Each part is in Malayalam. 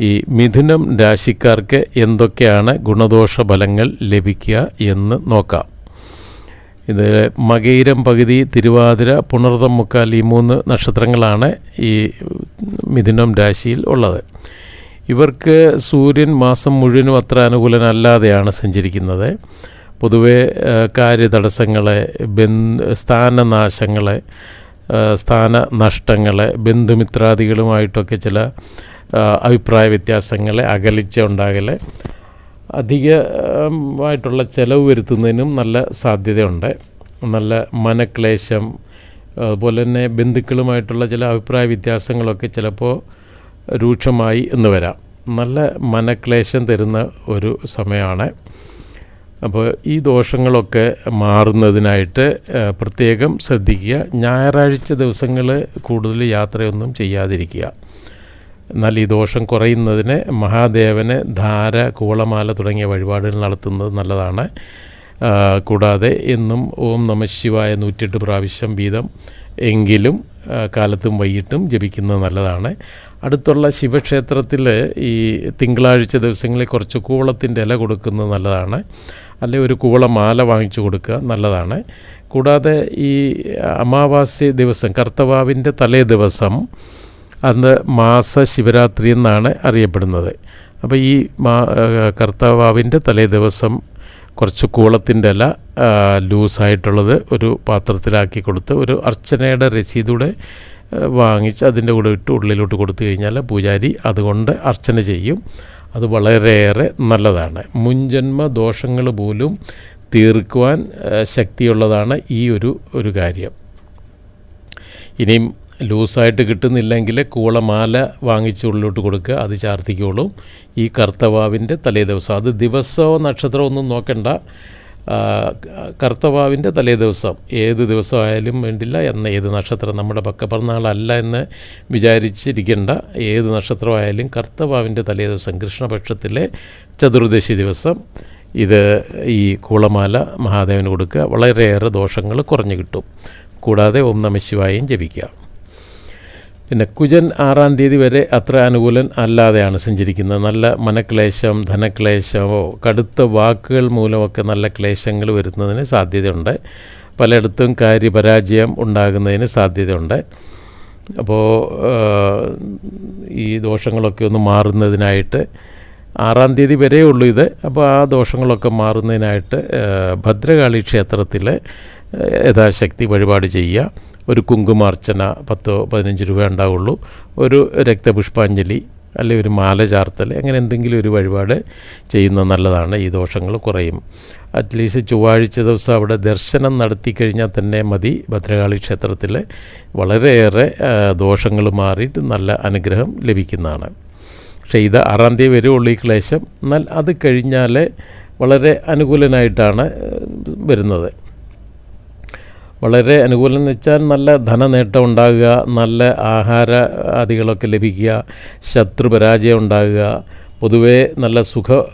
ഈ മിഥുനം രാശിക്കാർക്ക് എന്തൊക്കെയാണ് ഗുണദോഷ ഫലങ്ങൾ ലഭിക്കുക എന്ന് നോക്കാം. ഇത് മകയിരം പകുതി തിരുവാതിര പുണർതം മുക്കാൽ ഈ മൂന്ന് നക്ഷത്രങ്ങളാണ് ഈ മിഥുനം രാശിയിൽ ഉള്ളത്. ഇവർക്ക് സൂര്യൻ മാസം മുഴുവനും അത്ര അനുകൂലനല്ലാതെയാണ് സഞ്ചരിക്കുന്നത്. പൊതുവെ കാര്യതടസ്സങ്ങളെ ബന്ധ സ്ഥാന സ്ഥാനനഷ്ടങ്ങളെ ബന്ധുമിത്രാദികളുമായിട്ടൊക്കെ ചില അഭിപ്രായ വ്യത്യാസങ്ങളെ അകലിച്ച ഉണ്ടാകലെ. അധികമായിട്ടുള്ള ചിലവ് വരുത്തുന്നതിനും നല്ല സാധ്യതയുണ്ട്. നല്ല മനക്ലേശം അതുപോലെ തന്നെ ബന്ധുക്കളുമായിട്ടുള്ള ചില അഭിപ്രായ വ്യത്യാസങ്ങളൊക്കെ ചിലപ്പോൾ രൂക്ഷമായി എന്ന് വരാം. നല്ല മനക്ലേശം തരുന്ന ഒരു സമയമാണ്. അപ്പോൾ ഈ ദോഷങ്ങളൊക്കെ മാറുന്നതിനായിട്ട് പ്രത്യേകം ശ്രദ്ധിക്കുക. ഞായറാഴ്ച ദിവസങ്ങൾ കൂടുതൽ യാത്രയൊന്നും ചെയ്യാതിരിക്കുക. എന്നാൽ ഈ ദോഷം കുറയുന്നതിന് മഹാദേവന് ധാര കൂളമാല തുടങ്ങിയ വഴിപാടുകൾ നടത്തുന്നത് നല്ലതാണ്. കൂടാതെ എന്നും ഓം നമ ശിവായ നൂറ്റെട്ട് പ്രാവശ്യം വീതം എങ്കിലും കാലത്തും വൈകിട്ടും ജപിക്കുന്നത് നല്ലതാണ്. അടുത്തുള്ള ശിവക്ഷേത്രത്തിൽ ഈ തിങ്കളാഴ്ച ദിവസങ്ങളിൽ കുറച്ച് കൂളത്തിന്റെ ഇല കൊടുക്കുന്നത് നല്ലതാണ്. അല്ലെ ഒരു കൂളമാല വാങ്ങിച്ചു കൊടുക്കുക നല്ലതാണ്. കൂടാതെ ഈ അമാവാസ്യ ദിവസം കർത്തവാവിന്റെ തലേ ദിവസം അന്ന് മാസ ശിവരാത്രി എന്നാണ് അറിയപ്പെടുന്നത്. അപ്പോൾ ഈ മാ കർത്താവിന്റെ തലേ ദിവസം കുറച്ച് കൂളത്തിന്റെ ഇല ലൂസായിട്ടുള്ളത് ഒരു പാത്രത്തിലാക്കി കൊടുത്ത് ഒരു അർച്ചനയുടെ രസീതൂടെ വാങ്ങിച്ച് അതിന്റെ കൂടെ ഇട്ട് ഉള്ളിലോട്ട് കൊടുത്തു കഴിഞ്ഞാൽ പൂജാരി അതുകൊണ്ട് അർച്ചന ചെയ്യും. അത് വളരെയേറെ നല്ലതാണ്. മുൻജന്മ ദോഷങ്ങൾ പോലും തീർക്കുവാൻ ശക്തിയുള്ളതാണ് ഈ ഒരു ഒരു കാര്യം. ഇനിയും ലൂസായിട്ട് കിട്ടുന്നില്ലെങ്കിൽ കൂളമാല വാങ്ങിച്ച് ഉള്ളിലോട്ട് കൊടുക്കുക അത് ചാർത്തിക്കോളും. ഈ കർത്തവാവിന്റെ തലേ ദിവസം അത് ദിവസമോ നക്ഷത്രമോ ഒന്നും നോക്കണ്ട. കർത്തവാവിന്റെ തലേ ദിവസം ഏത് ദിവസമായാലും വേണ്ടില്ല എന്ന ഏത് നക്ഷത്രം നമ്മുടെ പക്കപ്പിറന്നാളല്ല എന്ന് വിചാരിച്ചിരിക്കേണ്ട. ഏത് നക്ഷത്രമായാലും കർത്തവാവിന്റെ തലേ ദിവസം കൃഷ്ണപക്ഷത്തിലെ ചതുർദശി ദിവസം ഇത് ഈ കൂളമാല മഹാദേവന് കൊടുക്കുക. വളരെയേറെ ദോഷങ്ങൾ കുറഞ്ഞു കിട്ടും. കൂടാതെ ഓം നമശിവായും ജപിക്കുക. പിന്നെ കുജൻ ആറാം തീയതി വരെ അത്ര അനുകൂലൻ അല്ലാതെയാണ് സഞ്ചരിക്കുന്നത്. നല്ല മനക്ലേശം ധനക്ലേശമോ കടുത്ത വാക്കുകൾ മൂലമൊക്കെ നല്ല ക്ലേശങ്ങൾ വരുന്നതിന് സാധ്യതയുണ്ട്. പലയിടത്തും കാര്യപരാജയം ഉണ്ടാകുന്നതിന് സാധ്യതയുണ്ട്. അപ്പോൾ ഈ ദോഷങ്ങളൊക്കെ ഒന്ന് മാറുന്നതിനായിട്ട് ആറാം തീയതി വരെ ഉള്ളൂ ഇത്. അപ്പോൾ ആ ദോഷങ്ങളൊക്കെ മാറുന്നതിനായിട്ട് ഭദ്രകാളി ക്ഷേത്രത്തിൽ യഥാശക്തി വഴിപാട് ചെയ്യുക. ഒരു കുങ്കുമാർച്ചന പത്തോ പതിനഞ്ച് രൂപ ഉണ്ടാവുള്ളൂ. ഒരു രക്തപുഷ്പാഞ്ജലി അല്ലെങ്കിൽ ഒരു മാല ചാർത്തൽ അങ്ങനെ എന്തെങ്കിലും ഒരു വഴിപാട് ചെയ്യുന്നത് നല്ലതാണ്. ഈ ദോഷങ്ങൾ കുറയും. അറ്റ്ലീസ്റ്റ് ചൊവ്വാഴ്ച ദിവസം അവിടെ ദർശനം നടത്തി കഴിഞ്ഞാൽ തന്നെ മതി. ഭദ്രകാളി ക്ഷേത്രത്തിൽ വളരെയേറെ ദോഷങ്ങൾ മാറിയിട്ട് നല്ല അനുഗ്രഹം ലഭിക്കുന്നതാണ്. പക്ഷേ ഇത് ആറാം തീയതി വരെ ഉള്ളൂ ഈ ക്ലേശം. എന്നാൽ അത് കഴിഞ്ഞാൽ വളരെ അനുകൂലനായിട്ടാണ് വരുന്നത്. വളരെ അനുകൂലം എന്ന് വെച്ചാൽ നല്ല ധനനേട്ടം ഉണ്ടാകുക നല്ല ആഹാര ആദികളൊക്കെ ലഭിക്കുക ശത്രു പരാജയം ഉണ്ടാകുക പൊതുവേ നല്ല സുഖം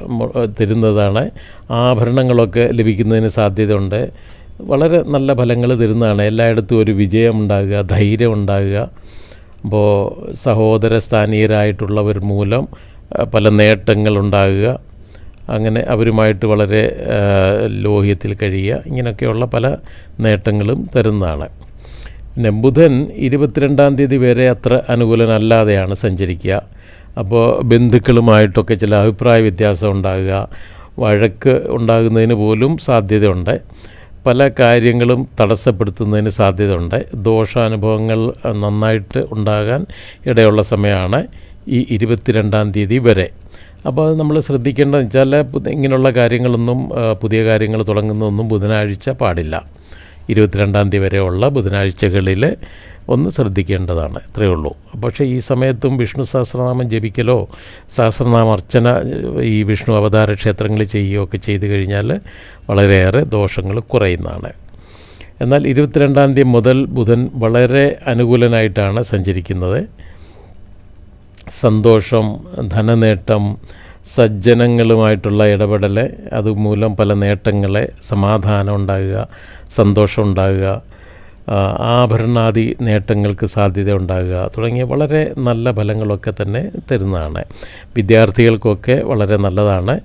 തരുന്നതാണ്. ആഭരണങ്ങളൊക്കെ ലഭിക്കുന്നതിന് സാധ്യതയുണ്ട്. വളരെ നല്ല ഫലങ്ങൾ തരുന്നതാണ്. എല്ലായിടത്തും ഒരു വിജയം ഉണ്ടാകുക ധൈര്യം ഉണ്ടാകുക. അപ്പോൾ സഹോദര സ്ഥാനീയരായിട്ടുള്ളവർ മൂലം പല നേട്ടങ്ങളുണ്ടാകുക അങ്ങനെ അവരുമായിട്ട് വളരെ ലോഹ്യത്തിൽ കഴിയുക. ഇങ്ങനെയൊക്കെയുള്ള പല നേട്ടങ്ങളും തരുന്നതാണ്. പിന്നെ ബുധൻ ഇരുപത്തിരണ്ടാം തീയതി വരെ അത്ര അനുകൂലനല്ലാതെയാണ് സഞ്ചരിക്കുക. അപ്പോൾ ബന്ധുക്കളുമായിട്ടൊക്കെ ചില അഭിപ്രായ വ്യത്യാസം ഉണ്ടാകുക. വഴക്ക് ഉണ്ടാകുന്നതിന് പോലും സാധ്യതയുണ്ട്. പല കാര്യങ്ങളും തടസ്സപ്പെടുത്തുന്നതിന് സാധ്യതയുണ്ട്. ദോഷാനുഭവങ്ങൾ നന്നായിട്ട് ഉണ്ടാകാൻ ഇടയുള്ള സമയമാണ് ഈ ഇരുപത്തിരണ്ടാം തീയതി വരെ. അപ്പോൾ നമ്മൾ ശ്രദ്ധിക്കേണ്ടതെന്ന് വെച്ചാൽ ഇങ്ങനെയുള്ള കാര്യങ്ങളൊന്നും പുതിയ കാര്യങ്ങൾ തുടങ്ങുന്നതൊന്നും ബുധനാഴ്ച പാടില്ല. ഇരുപത്തിരണ്ടാം തീയതി വരെയുള്ള ബുധനാഴ്ചകളിൽ ഒന്ന് ശ്രദ്ധിക്കേണ്ടതാണ് ഇത്രയേ ഉള്ളൂ. പക്ഷേ ഈ സമയത്തും വിഷ്ണു സഹസ്രനാമം ജപിക്കലോ സഹസ്രനാമ അർച്ചന ഈ വിഷ്ണു അവതാര ക്ഷേത്രങ്ങളിൽ ചെയ്യുകയോ ഒക്കെ ചെയ്തു കഴിഞ്ഞാൽ വളരെയേറെ ദോഷങ്ങൾ കുറയുന്നതാണ്. എന്നാൽ ഇരുപത്തിരണ്ടാം തീയതി മുതൽ ബുധൻ വളരെ അനുകൂലനായിട്ടാണ് സഞ്ചരിക്കുന്നത്. സന്തോഷം ധനനേട്ടം സജ്ജനങ്ങളുമായിട്ടുള്ള ഇടപെടൽ അതുമൂലം പല നേട്ടങ്ങളെ സമാധാനം ഉണ്ടാകുക സന്തോഷം ഉണ്ടാകുക ആഭരണാദി നേട്ടങ്ങൾക്ക് സാധ്യത ഉണ്ടാകുക തുടങ്ങിയ വളരെ നല്ല ഫലങ്ങളൊക്കെ തന്നെ തരുന്നതാണ്. വിദ്യാർത്ഥികൾക്കൊക്കെ വളരെ നല്ലതാണ്.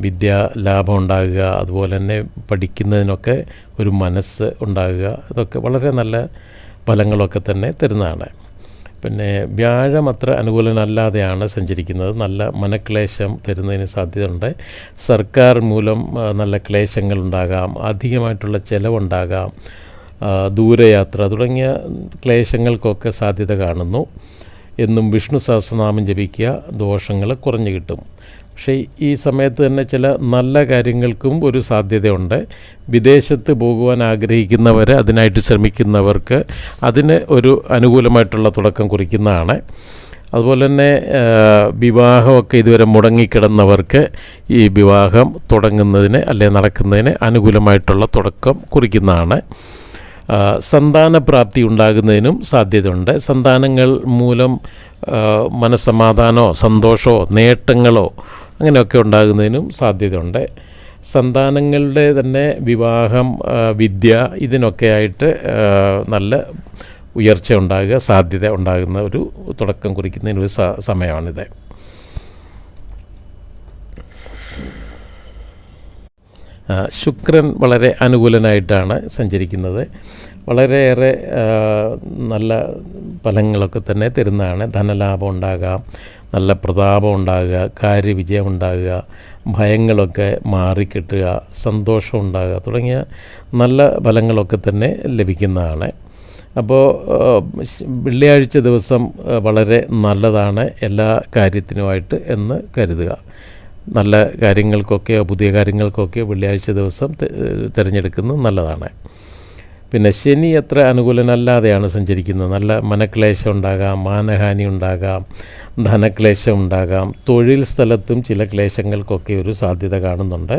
വിദ്യ ലാഭം ഉണ്ടാകുക അതുപോലെ തന്നെ പഠിക്കുന്നതിനൊക്കെ ഒരു മനസ്സ് ഉണ്ടാകുക ഇതൊക്കെ വളരെ നല്ല ഫലങ്ങളൊക്കെ തന്നെ തരുന്നതാണ്. പിന്നെ വ്യാഴം അത്ര അനുകൂലനല്ലാതെയാണ് സഞ്ചരിക്കുന്നത്. നല്ല മനക്ലേശം തരുന്നതിന് സാധ്യതയുണ്ട്. സർക്കാർ മൂലം നല്ല ക്ലേശങ്ങൾ ഉണ്ടാകാം അധികമായിട്ടുള്ള ചിലവുണ്ടാകാം. ദൂരയാത്ര തുടങ്ങിയ ക്ലേശങ്ങൾക്കൊക്കെ സാധ്യത കാണുന്നു. എന്നും വിഷ്ണു സഹസ്രനാമം ജപിക്കുക ദോഷങ്ങൾ കുറഞ്ഞു കിട്ടും. പക്ഷേ ഈ സമയത്ത് തന്നെ ചില നല്ല കാര്യങ്ങൾക്കും ഒരു സാധ്യതയുണ്ട്. വിദേശത്ത് പോകുവാൻ ആഗ്രഹിക്കുന്നവർ അതിനായിട്ട് ശ്രമിക്കുന്നവർക്ക് അതിന് ഒരു അനുകൂലമായിട്ടുള്ള തുടക്കം കുറിക്കുന്നതാണ്. അതുപോലെ തന്നെ വിവാഹമൊക്കെ ഇതുവരെ മുടങ്ങിക്കിടന്നവർക്ക് ഈ വിവാഹം തുടങ്ങുന്നതിന് അല്ലെങ്കിൽ നടക്കുന്നതിന് അനുകൂലമായിട്ടുള്ള തുടക്കം കുറിക്കുന്നതാണ്. സന്താനപ്രാപ്തി ഉണ്ടാകുന്നതിനും സാധ്യതയുണ്ട്. സന്താനങ്ങൾ മൂലം മനസ്സമാധാനമോ സന്തോഷമോ നേട്ടങ്ങളോ അങ്ങനെയൊക്കെ ഉണ്ടാകുന്നതിനും സാധ്യതയുണ്ട്. സന്താനങ്ങളുടെ തന്നെ വിവാഹം വിദ്യ ഇതിനൊക്കെ ആയിട്ട് നല്ല ഉയർച്ച ഉണ്ടാകുക സാധ്യത ഉണ്ടാകുന്ന ഒരു തുടക്കം കുറിക്കുന്നതിന് ഒരു സമയമാണിത്. ശുക്രൻ വളരെ അനുകൂലനായിട്ടാണ് സഞ്ചരിക്കുന്നത്. വളരെയേറെ നല്ല ഫലങ്ങളൊക്കെ തന്നെ തരുന്നതാണ്. ധനലാഭം ഉണ്ടാകാം. നല്ല പ്രതാപം ഉണ്ടാകുക കാര്യവിജയം ഉണ്ടാകുക ഭയങ്ങളൊക്കെ മാറിക്കിട്ടുക സന്തോഷം ഉണ്ടാകുക തുടങ്ങിയ നല്ല ഫലങ്ങളൊക്കെ തന്നെ ലഭിക്കുന്നതാണ്. അപ്പോൾ വെള്ളിയാഴ്ച ദിവസം വളരെ നല്ലതാണ് എല്ലാ കാര്യത്തിനുമായിട്ട് എന്ന് കരുതുക. നല്ല കാര്യങ്ങൾക്കൊക്കെ പുതിയ കാര്യങ്ങൾക്കൊക്കെ വെള്ളിയാഴ്ച ദിവസം തിരഞ്ഞെടുക്കുന്നത് നല്ലതാണ്. പിന്നെ ശനി അത്ര അനുകൂലനല്ലാതെയാണ് സഞ്ചരിക്കുന്നത്. നല്ല മനക്ലേശം ഉണ്ടാകാം മാനഹാനി ഉണ്ടാകാം ധനക്ലേശം ഉണ്ടാകാം. തൊഴിൽ സ്ഥലത്തും ചില ക്ലേശങ്ങൾക്കൊക്കെ ഒരു സാധ്യത കാണുന്നുണ്ട്.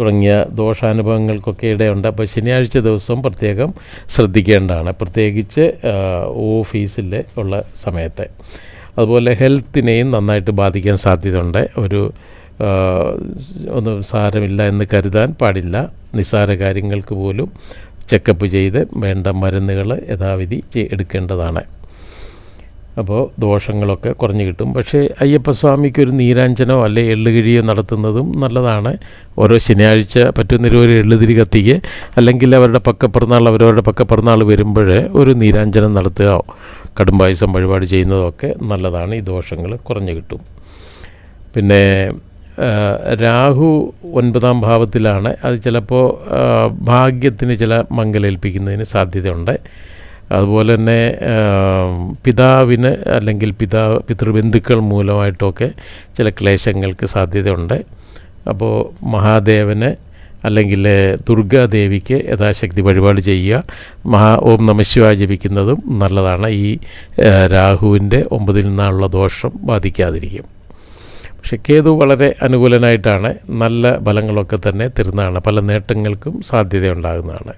തുടങ്ങിയ ദോഷാനുഭവങ്ങൾക്കൊക്കെ ഇടയുണ്ട്. അപ്പോൾ ശനിയാഴ്ച ദിവസം പ്രത്യേകം ശ്രദ്ധിക്കേണ്ടതാണ്. പ്രത്യേകിച്ച് ഓഫീസിൽ ഉള്ള സമയത്ത്. അതുപോലെ ഹെൽത്തിനെയും നന്നായിട്ട് ബാധിക്കാൻ സാധ്യതയുണ്ട്. ഒരു ഒന്നും സാരമില്ല എന്ന് കരുതാൻ പാടില്ല. നിസ്സാര കാര്യങ്ങൾക്ക് പോലും ചെക്കപ്പ് ചെയ്ത് വേണ്ട മരുന്നുകൾ യഥാവിധി എടുക്കേണ്ടതാണ്. അപ്പോൾ ദോഷങ്ങളൊക്കെ കുറഞ്ഞു കിട്ടും. പക്ഷേ അയ്യപ്പസ്വാമിക്ക് ഒരു നീരാഞ്ചനോ അല്ലെ എള്ളുകിഴിയോ നടത്തുന്നതും നല്ലതാണ്. ഓരോ ശനിയാഴ്ച പറ്റുന്നൊരു ഒരു എള്ളുതിരി കത്തിക്ക് അല്ലെങ്കിൽ അവരുടെ പക്കപ്പിറന്നാൾ അവരവരുടെ പക്കപ്പിറന്നാൾ വരുമ്പോൾ ഒരു നീരാഞ്ജനം നടത്തുകയോ കടുംപായസം വഴിപാട് ചെയ്യുന്നതൊക്കെ നല്ലതാണ്. ഈ ദോഷങ്ങൾ കുറഞ്ഞു കിട്ടും. പിന്നെ രാഹു ഒൻപതാം ഭാവത്തിലാണ്. അത് ചിലപ്പോൾ ഭാഗ്യത്തിന് ചില മംഗലേൽപ്പിക്കുന്നതിന് സാധ്യതയുണ്ട്. അതുപോലെ തന്നെ പിതാവിന് അല്ലെങ്കിൽ പിതാ പിതൃബന്ധുക്കൾ മൂലമായിട്ടൊക്കെ ചില ക്ലേശങ്ങൾക്ക് സാധ്യതയുണ്ട്. അപ്പോൾ മഹാദേവന് അല്ലെങ്കിൽ ദുർഗാദേവിക്ക് യഥാശക്തി വഴിപാട് ചെയ്യുക മഹാ ഓം നമശിവായ ജപിക്കുന്നതും നല്ലതാണ്. ഈ രാഹുവിന്റെ ഒമ്പതിൽ നിന്നുള്ള ദോഷം ബാധിക്കാതിരിക്കും. പക്ഷെ കേതു വളരെ അനുകൂലനായിട്ടാണ് നല്ല ഫലങ്ങളൊക്കെ തന്നെ തരുന്നതാണ്. പല നേട്ടങ്ങൾക്കും സാധ്യതയുണ്ടാകുന്നതാണ്.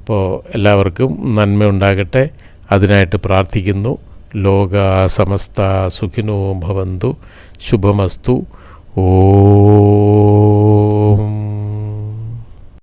അപ്പോൾ എല്ലാവർക്കും നന്മ ഉണ്ടാകട്ടെ. അതിനായിട്ട് പ്രാർത്ഥിക്കുന്നു. ലോക സമസ്ത സുഖിനോ ഭവന്തു. ശുഭമസ്തു. ഓ